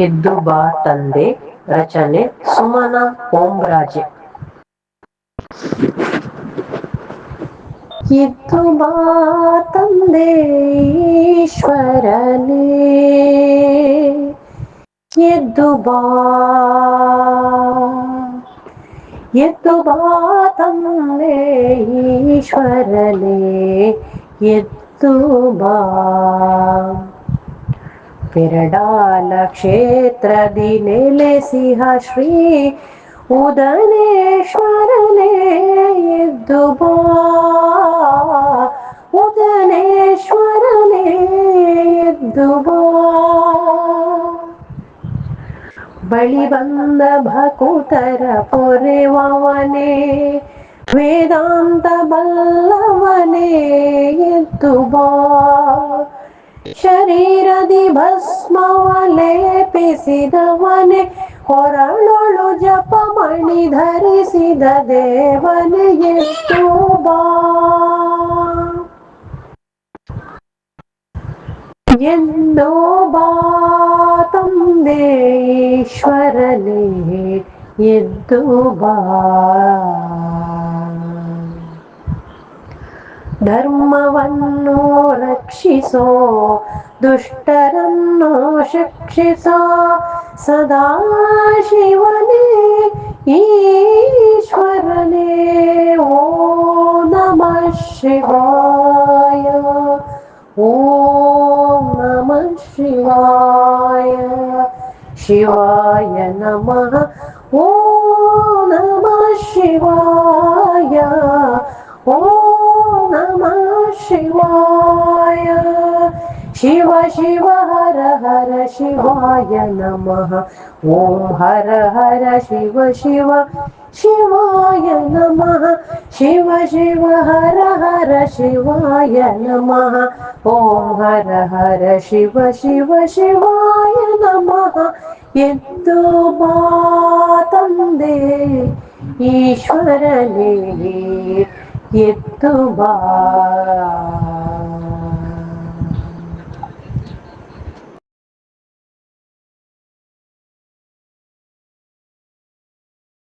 ಎದ್ದು ಬಾ ತಂದೆ ರಚನೆ ಸುಮನ ಓಂರಾಜೆ ಎದ್ದು ಬಾ ತಂದೆ ಈಶ್ವರನೇ ಎದ್ದು ಬಾ ಎದ್ದು ಬಾ ತಂದೆ ಈಶ್ವರನೇ ಎದ್ದು ಬಾ ಪೆರಡಾಲ ಕ್ಷೇತ್ರದಿ ನೆಲೆಸಿಹ ಶ್ರೀ ಉದನೇಶ್ವರನೇ ಎದ್ದು ಬಾ ಉದನೇಶ್ವರನೇ ಎದ್ದು ಬಾ ಬಳಿ ಬಂದ ಭಕುತರ ಪೊರೆವವನೇ ವೇದಾಂತ ಬಲ್ಲವನೇ ಎದ್ದು ಬಾ ಶರೀರದಿ ಭಸ್ಮವ ಪಿಸಿದವನೆ ಹೊರಳೊಳು ಜಪಮಣಿ ಧರಿಸಿದ ದೇವನೇ ಬಾ. ಎನ್ನೋ ಬಾ ತಂದೆ ಈಶ್ವರನೇ ಎದ್ದು ಬಾ. ಧರ್ಮವನ್ನು ರಕ್ಷಿಸೋ ದುಷ್ಟರನ್ನು ಶಿಕ್ಷಿಸೋ ಸದಾ ಶಿವನೇ ಈಶ್ವರನೇ ಓ ನಮಃ ಶಿವಾಯ ಓಂ ನಮಃ ಶಿವಾಯ ಶಿವಾಯ ನಮಃ ಓ ನಮಃ ಶಿವಾಯ शिव शिव हर हर शिवाय नमः ॐ हर हर शिव शिव शिवाय नमः शिव शिव हर हर शिवाय नमः ॐ हर हर शिव शिव शिवाय नमः यद्दो बातन्दे ईश्वरने यद्दु बा